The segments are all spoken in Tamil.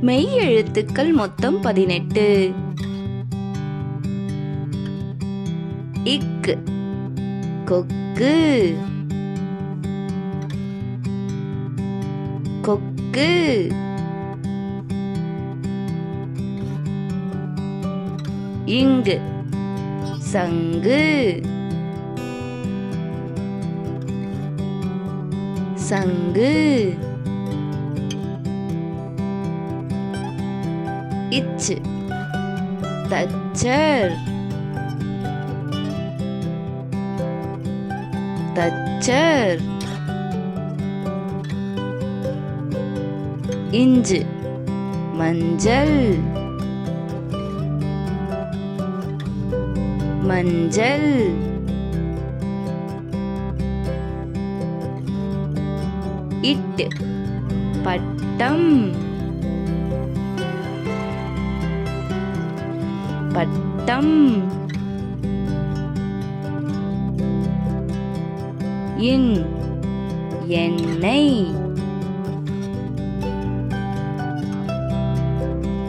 மெய் எழுத்துக்கள் மொத்தம் பதினெட்டு. இக்கு. கொக்கு. கொக்கு. இங்கு. சங்கு. சங்கு. இச்சு தச்சர் தச்சர் இஞ்சு மஞ்சள் மஞ்சள் இட்டு பட்டம் பட்டம். இன் எண்ணெய்.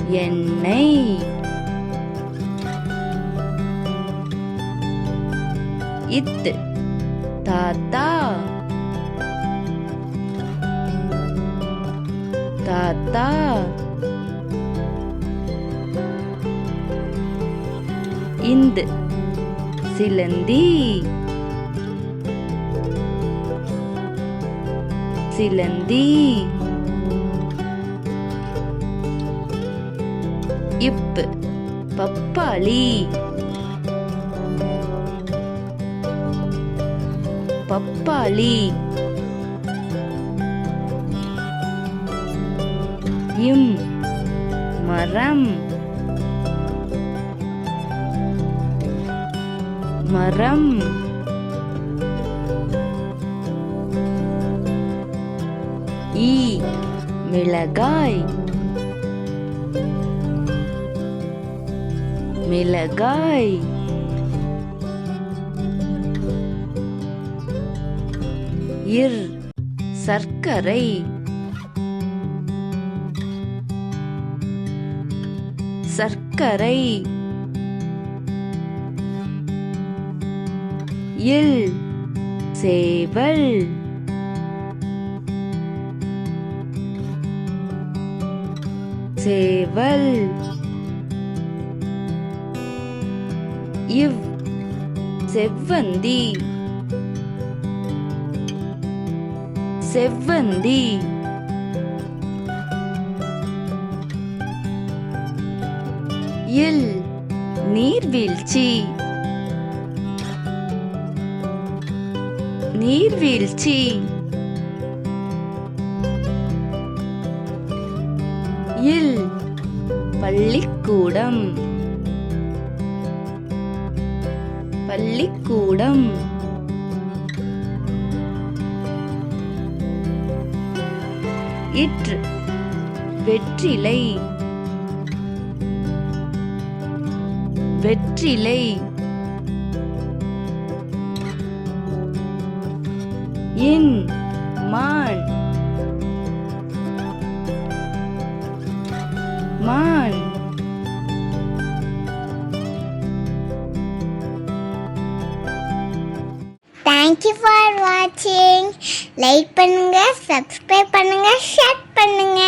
எண்ணெய். இத்து தாத்தா. தாத்தா. இந்து. சிலந்தி. சிலந்தி. இப்பு. பப்பாளி. பப்பாளி. இம். மரம். மரம். ஈ மிளகாய். மிளகாய். இர் சர்க்கரை. சர்க்கரை. இல் சேவல். சேவல். இவ் செவ்வந்தி. செவ்வந்தி. இல் நீர்வீழ்ச்சி. நீர்வீழ்ச்சி. இல் பள்ளிக்கூடம். பள்ளிக்கூடம். இற்று வெற்றிலை. வெற்றிலை. இன் மான். மான். தேங்க்யூ ஃபார் வாட்சிங் லைக் பண்ணுங்க சப்ஸ்கிரைப் பண்ணுங்க ஷேர் பண்ணுங்க.